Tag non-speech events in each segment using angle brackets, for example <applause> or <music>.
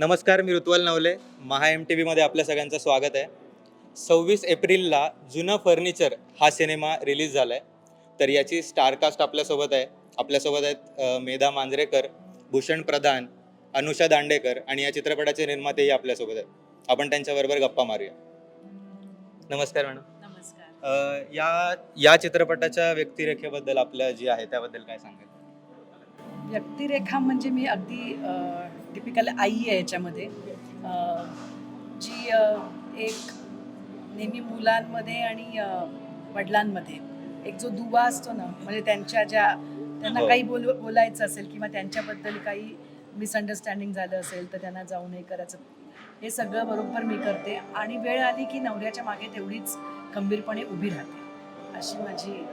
नमस्कार मी ऋत्वल Navale. Maha M T व्हीमध्ये आपल्या सगळ्यांचं स्वागत आहे. सव्वीस एप्रिलला जुनं फर्निचर हा सिनेमा रिलीज झाला आहे तर याची स्टारकास्ट आपल्यासोबत आहे. आपल्यासोबत आहेत मेधा मांजरेकर भूषण प्रधान अनुषा दांडेकर आणि या चित्रपटाचे निर्मातेही आपल्यासोबत आहेत. आपण त्यांच्याबरोबर गप्पा मारूया. नमस्कार मॅडम. नमस्कार. या या चित्रपटाच्या व्यक्तिरेखेबद्दल आपलं जी आहे त्याबद्दल काय सांगाल? व्यक्तिरेखा म्हणजे मी अगदी टिपिकल आई आहे याच्यामध्ये. जी एक नेहमी मुलांमध्ये आणि वडिलांमध्ये एक जो दुवा असतो ना म्हणजे त्यांच्या ज्या त्यांना हो. काही बोल बोलायचं असेल किंवा त्यांच्याबद्दल काही मिसअंडरस्टँडिंग झालं असेल तर त्यांना जाऊन हे करायचं. हे सगळं बरोबर मी करते आणि वेळ आली की नवऱ्याच्या मागे तेवढीच खंबीरपणे उभी राहते. अशी माझी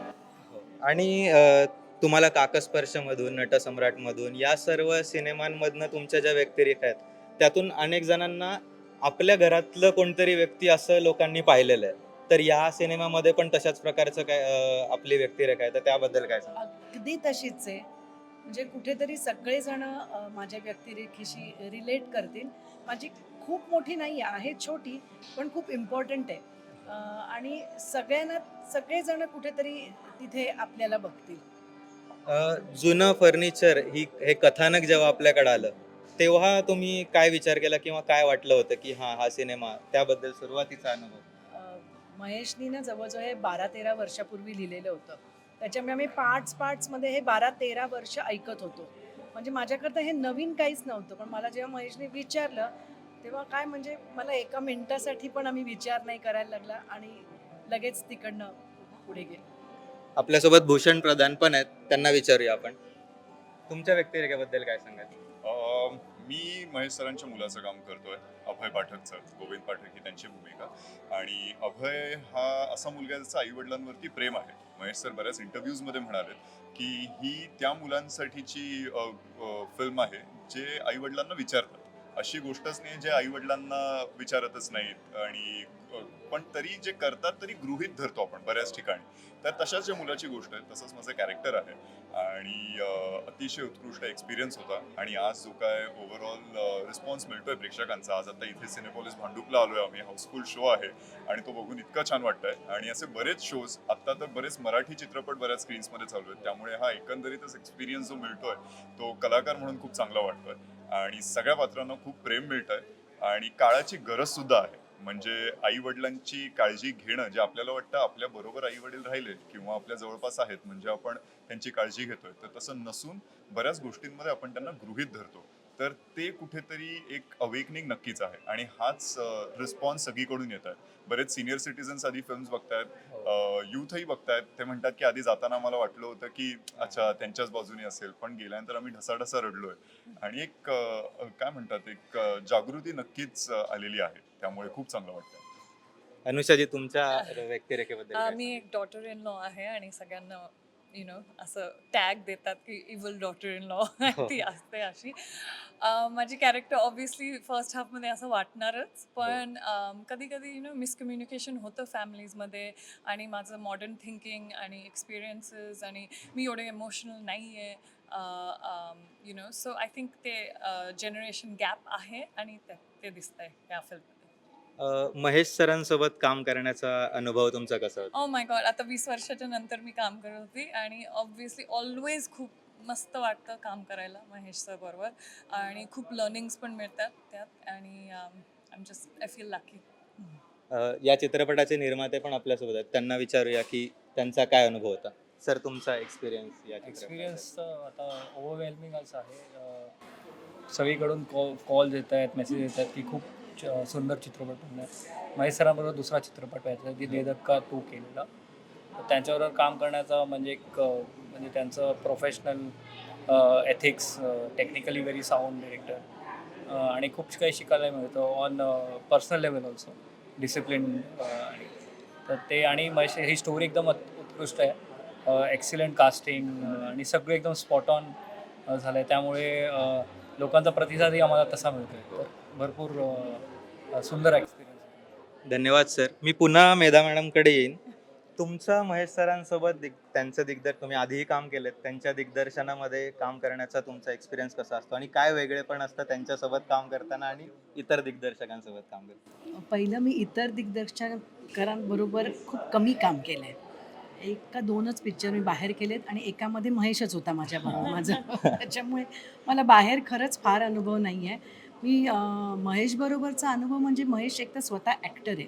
आणि अ, तुम्हाला काकस्पर्शमधून नटसम्राटमधून या सर्व सिनेमांमधनं तुमच्या ज्या व्यक्तिरेखा आहेत त्यातून अनेक जणांना आपल्या घरातलं कोणतरी व्यक्ती असं लोकांनी पाहिलेलं आहे. तर या सिनेमामध्ये पण तशाच प्रकारचं काय आपली व्यक्तिरेखा आहे. तर त्याबद्दल काय अगदी तशीच आहे. म्हणजे कुठेतरी सगळेजण माझ्या व्यक्तिरेखेशी रिलेट करतील. माझी खूप मोठी नाही आहे छोटी पण खूप इम्पॉर्टंट आहे. आणि सगळ्यांना सगळेजण कुठेतरी तिथे आपल्याला बघतील. जुनं फर्निचर ही हे कथानक जेव्हा आपल्याकडे आलं तेव्हा तुम्ही काय विचार केला किंवा काय वाटलं होतं की हा हा सिनेमा त्याबद्दल सुरुवातीचा अनुभव? महेशनी ना जवळजवळ हे बारा तेरा वर्षापूर्वी लिहिलेलं होतं. त्याच्यामुळे आम्ही पार्ट्स पार्ट्समध्ये हे बारा तेरा वर्ष ऐकत होतो. म्हणजे माझ्याकरता हे नवीन काहीच नव्हतं पण मला जेव्हा महेशने विचारलं तेव्हा काय म्हणजे मला एका मिनिटासाठी पण आम्ही विचार नाही करायला लागला आणि लगेच तिकडनं पुढे गेलो. आपल्यासोबत भूषण प्रधान पण आहेत त्यांना विचारूया आपण. तुमच्या व्यक्तिरेखेबद्दल काय सांगाल? मी महेश सरांच्या मुलाचं काम करतोय अभय पाठकचं गोविंद पाठक ही त्यांची भूमिका. आणि अभय हा असा मुलगा आहे ज्याचं आई वडिलांवरती प्रेम आहे. महेश सर बऱ्याच इंटरव्ह्यूजमध्ये म्हणाले की ही त्या मुलांसाठीची फिल्म आहे जे आई वडिलांना विचारतात. अशी गोष्टच नाही जे आई वडिलांना विचारतच नाहीत. आणि पण तरी जे करतात तरी गृहित धरतो आपण बऱ्याच ठिकाणी. तर तशाच ज्या मुलाची गोष्ट आहे तसंच माझं कॅरेक्टर आहे. आणि अतिशय उत्कृष्ट एक्सपिरियन्स होता. आणि आज जो काय ओव्हरऑल रिस्पॉन्स मिळतोय प्रेक्षकांचा आज आता इथे सिनेपॉलिस भांडुपला आलोय आम्ही. हाऊसफुल शो आहे. आणि तो बघून इतका छान वाटतंय. आणि असे बरेच शोज आता तर बरेच मराठी चित्रपट बऱ्याच स्क्रीन्समध्ये चालू आहेत. त्यामुळे हा एकंदरीतच एक्सपिरियन्स जो मिळतोय तो कलाकार म्हणून खूप चांगला वाटतोय. आणि सगळ्या पात्रांना खूप प्रेम मिळत आहे आणि काळाची गरज सुद्धा आहे. म्हणजे आई वडिलांची काळजी घेणं जे आपल्याला वाटतं आपल्या बरोबर आई वडील राहिले किंवा आपल्या जवळपास आहेत म्हणजे आपण त्यांची काळजी घेतोय तर तसं नसून बऱ्याच गोष्टींमध्ये आपण त्यांना गृहित धरतो. तर ते कुठेतरी एक अवेकनिंग नक्कीच आहे. आणि हाच रिस्पॉन्स सगळीकडून येत आहे बरेच सिनियर सिटीजन्स आधी फिल्म्स बघतायत युथही बघतायत. ते म्हणतात की आधी जाताना मला वाटलं होतं की अच्छा त्यांच्याच बाजूने असेल. पण गेल्यानंतर आम्ही ढसाढसा रडलोय. आणि एक काय म्हणतात एक जागृती नक्कीच आलेली आहे. त्यामुळे खूप चांगलं वाटतं अनुषाजी तुमच्या व्यक्तिरेखेबद्दल मी एक डॉटर इन लॉ आहे आणि सगळ्यांना यु नो असं टॅग देतात की इव्हल डॉटर इन लॉ ती असते अशी. माझी कॅरेक्टर ऑब्व्हियसली फर्स्ट हाफमध्ये असं वाटणारच पण कधी कधी यु नो मिसकम्युनिकेशन होतं फॅमिलीजमध्ये आणि माझं मॉडर्न थिंकिंग आणि एक्सपिरियन्सेस आणि मी एवढे इमोशनल नाही आहे you know so I think ते जनरेशन गॅप आहे आणि ते ते दिसतंय या अ, महेश सरांसोबत काम करण्याचा अनुभव तुमचा कसा होता? ओ माय गॉड आता वीस वर्षाच्या नंतर मी काम करत होती आणि ऑब्व्हियसली ऑलवेज खूप मस्त वाटतं काम करायला महेश सर बरोबर. आणि खूप लर्निंग्स पण मिळतात त्यात आणि I am just I feel lucky uh, या चित्रपटाचे निर्माते पण आपल्यासोबत आहेत. त्यांना विचारूया की त्यांचा काय अनुभव होता? सर तुमचा एक्सपिरियन्स या एक्सपिरियन्स तर आता ओव्हरवेल्मिंगच आहे. अं, सगळीकडून कॉल कॉल्स येत आहेत मेसेज येत आहेत की खूप सुंदर चित्रपट बनलाय महेश सरांबरोबर दुसरा चित्रपट व्हायचा ती धक्का टू केलेला. तर त्यांच्याबरोबर काम करण्याचा म्हणजे एक म्हणजे त्यांचं professional ethics technically very sound director आणि खूप काही शिकायला मिळतं on personal level also discipline आणि तर ते आणि महेश ही स्टोरी एकदम उत्कृष्ट आहे. एक्सिलेंट कास्टिंग आणि सगळं एकदम स्पॉट ऑन झालं आहे त्यामुळे लोकांचा प्रतिसादही आम्हाला तसा मिळतो आहे तर भरपूर सुंदर एक्सपिरियन्स धन्यवाद सर. मी पुन्हा मेधा मॅडमकडे येईन. तुमचं महेश सरांसोबत दिग त्यांचं दिग्दर तुम्ही आधीही काम केलेत. त्यांच्या दिग्दर्शनामध्ये काम करण्याचा तुमचा एक्सपिरियन्स कसा असतो? आणि काय वेगळे पण असतं त्यांच्यासोबत काम करताना आणि इतर दिग्दर्शकांसोबत काम करताना? पहिलं मी इतर दिग्दर्शकांबरोबर खूप कमी काम केलं आहे एक का दोनच पिक्चर मी बाहेर केलेत आणि एकामध्ये महेशच होता माझ्याबरोबर माझं. <laughs> त्याच्यामुळे मला बाहेर खरंच फार अनुभव नाही आहे मी महेशबरोबरचा अनुभव म्हणजे महेश एक तर स्वतः ॲक्टर आहे.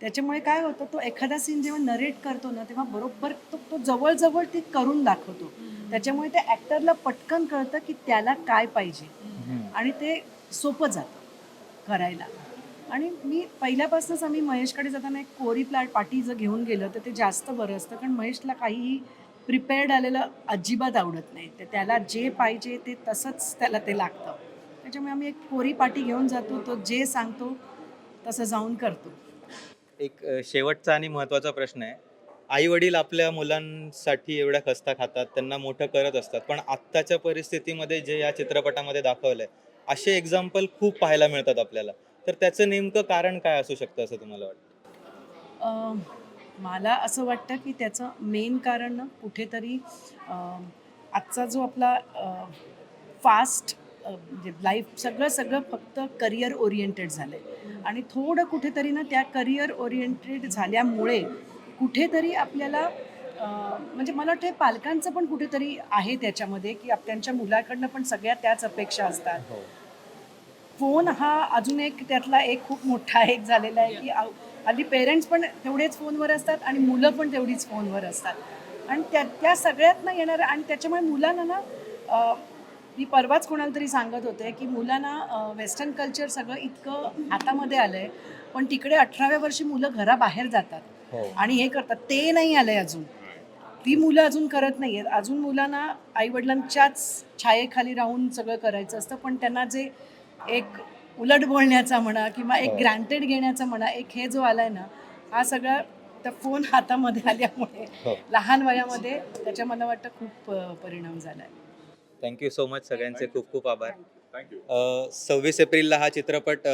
त्याच्यामुळे काय होतं तो एखादा सीन जेव्हा नरेट करतो ना तेव्हा बरोबर तो तो जवळजवळ ते करून दाखवतो. त्याच्यामुळे त्या ॲक्टरला पटकन कळतं की त्याला काय पाहिजे. आणि ते सोपं जातं करायला. आणि मी पहिल्यापासूनच आम्ही महेशकडे जाताना एक कोरी प्लॅट पाटी जर घेऊन गेलं तर ते जास्त बरं असतं. कारण महेशला काहीही प्रिपेअर्ड आलेलं अजिबात आवडत नाही. तर त्याला जे पाहिजे ते तसंच त्याला ते लागतं. त्याच्यामुळे आम्ही एक कोरी पाटी घेऊन जातो तो जे सांगतो तसं जाऊन करतो. एक अ, शेवटचा आणि महत्त्वाचा प्रश्न आहे. आई वडील आपल्या मुलांसाठी एवढ्या खस्ता खातात त्यांना मोठं करत असतात पण आत्ताच्या परिस्थितीमध्ये जे या चित्रपटामध्ये दाखवलंय असे एक्झाम्पल खूप पाहायला मिळतात आपल्याला. तर त्याचं नेमकं कारण काय असू शकतं असं तुम्हाला वाटतं? अं, मला असं वाटतं की त्याचं मेन कारण ना कुठेतरी अं, आजचा जो आपला फास्ट म्हणजे लाईफ सगळं सगळं फक्त करिअर ओरिएंटेड झालं आहे आणि थोडं कुठेतरी ना त्या करिअर ओरिएंटेड झाल्यामुळे कुठेतरी आपल्याला म्हणजे मला वाटतं पालकांचं पण कुठेतरी आहे त्याच्यामध्ये की आप- त्यांच्या मुलाकडनं पण सगळ्या त्याच अपेक्षा असतात. हो. फोन हा अजून एक त्यातला एक खूप मोठा एक झालेला आहे की हल्ली पेरेंट्स पण तेवढेच फोनवर असतात आणि मुलं पण तेवढीच फोनवर असतात. आणि त्या त्या सगळ्यातनं येणार आणि त्याच्यामुळे मुलांना ना मी परवाच कोणाला तरी सांगत होते की मुलांना वेस्टर्न कल्चर सगळं इतकं हातामध्ये आलं आहे पण तिकडे अठराव्या वर्षी मुलं घराबाहेर जातात. हो. आणि हे करतात. ते नाही आलंय अजून. ती मुलं अजून करत नाही आहेत अजून मुलांना आईवडिलांच्याच छायेखाली राहून सगळं करायचं असतं पण त्यांना जे एक उलट बोलण्याचा म्हणा किंवा एक हो. ग्रँटेड घेण्याचा म्हणा एक हे जो आलाय ना हा सगळा त्या फोन हातामध्ये आल्यामुळे हो. लहान वयामध्ये त्याच्या मला वाटतं खूप परिणाम झालाय. थँक्यू सो मच सगळ्यांचे. खूप खूप आभार. थँक्यू सव्वीस एप्रिलला हा चित्रपट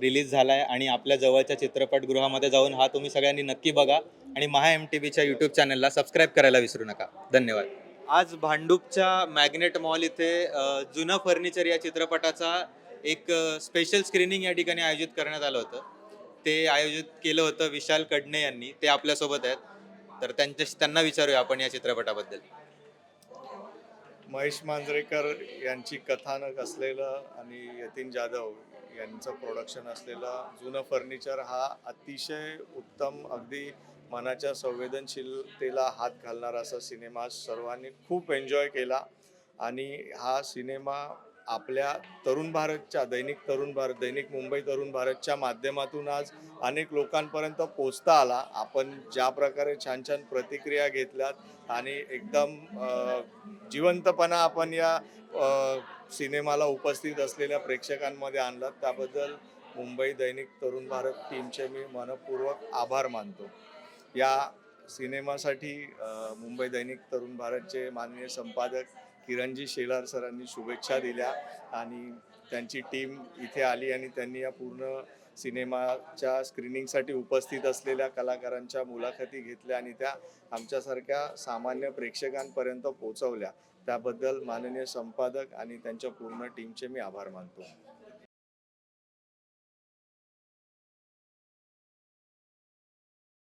रिलीज झाला आहे आणि आपल्या जवळच्या चित्रपटगृहामध्ये जाऊन हा तुम्ही सगळ्यांनी नक्की बघा आणि महा एम टी व्हीच्या यूट्यूब चॅनलला सबस्क्राईब करायला विसरू नका. धन्यवाद. आज भांडूपच्या मॅग्नेट मॉल इथे जुनं फर्निचर या चित्रपटाचा एक स्पेशल स्क्रीनिंग या ठिकाणी आयोजित करण्यात आलं होतं. ते आयोजित केलं होतं विशाल कडणे यांनी. ते आपल्यासोबत आहेत. तर त्यांच्याशी त्यांना विचारूया आपण या चित्रपटाबद्दल. महेश मांजरेकर यांची कथानक असलेलं आणि यतीन जाधव यांचं प्रोडक्शन असलेलं जुनं फर्निचर हा अतिशय उत्तम अगदी मनाच्या संवेदनशीलतेला हात घालणारा असा सिनेमा सर्वांनी खूप एन्जॉय केला. आणि हा सिनेमा आपल्या तरुण भारतच्या दैनिक तरुण भारत दैनिक मुंबई तरुण भारतच्या माध्यमातून आज अनेक लोकांपर्यंत पोचता आला. आपण ज्या प्रकारे छान छान प्रतिक्रिया घेतल्यात आणि एकदम जिवंतपणा आपण या सिनेमाला उपस्थित असलेल्या प्रेक्षकांमध्ये आणलात. त्याबद्दल मुंबई दैनिक तरुण भारत टीमचे मी मनपूर्वक आभार मानतो. या सिनेमासाठी मुंबई दैनिक तरुण भारतचे माननीय संपादक किरणजी शेलार सरांनी शुभेच्छा दिल्या आणि त्यांची टीम इथे आली आणि त्यांनी या पूर्ण सिनेमाच्या स्क्रीनिंगसाठी उपस्थित असलेल्या कलाकारांच्या मुलाखती घेतल्या आणि त्या आमच्यासारख्या सामान्य प्रेक्षकांपर्यंत पोहोचवल्या. त्याबद्दल माननीय संपादक आणि त्यांच्या पूर्ण टीमचे मी आभार मानतो.